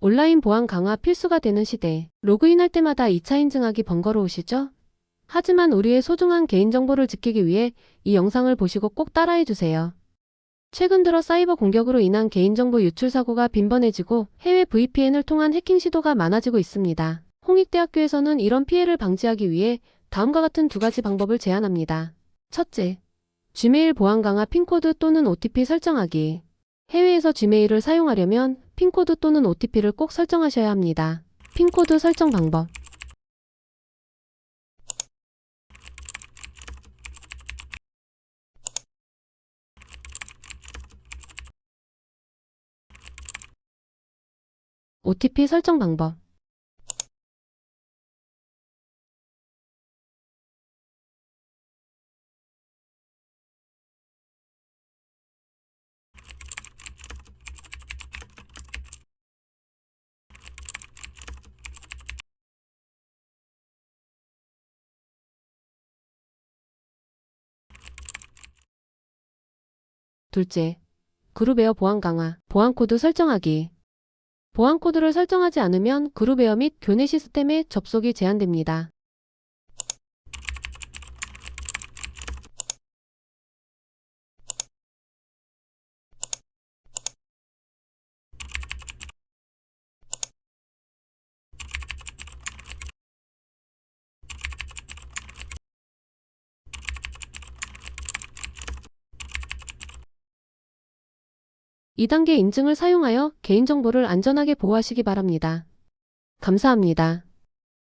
온라인 보안 강화 필수가 되는 시대. 로그인할 때마다 2차 인증하기 번거로우시죠? 하지만 우리의 소중한 개인정보를 지키기 위해 이 영상을 보시고 꼭 따라해주세요. 최근 들어 사이버 공격으로 인한 개인정보 유출 사고가 빈번해지고 해외 VPN을 통한 해킹 시도가 많아지고 있습니다. 홍익대학교에서는 이런 피해를 방지하기 위해 다음과 같은 두 가지 방법을 제안합니다. 첫째, Gmail 보안 강화 핀코드 또는 OTP 설정하기. 해외에서 Gmail을 사용하려면 핀코드 또는 OTP를 꼭 설정하셔야 합니다. 핀코드 설정 방법. OTP 설정 방법. 둘째, 그룹에어 보안 강화, 보안 코드 설정하기. 보안 코드를 설정하지 않으면 그룹에어 및 교내 시스템에 접속이 제한됩니다. 이단계 인증을 사용하여 개인정보를 안전하게 보호하시기 바랍니다. 감사합니다.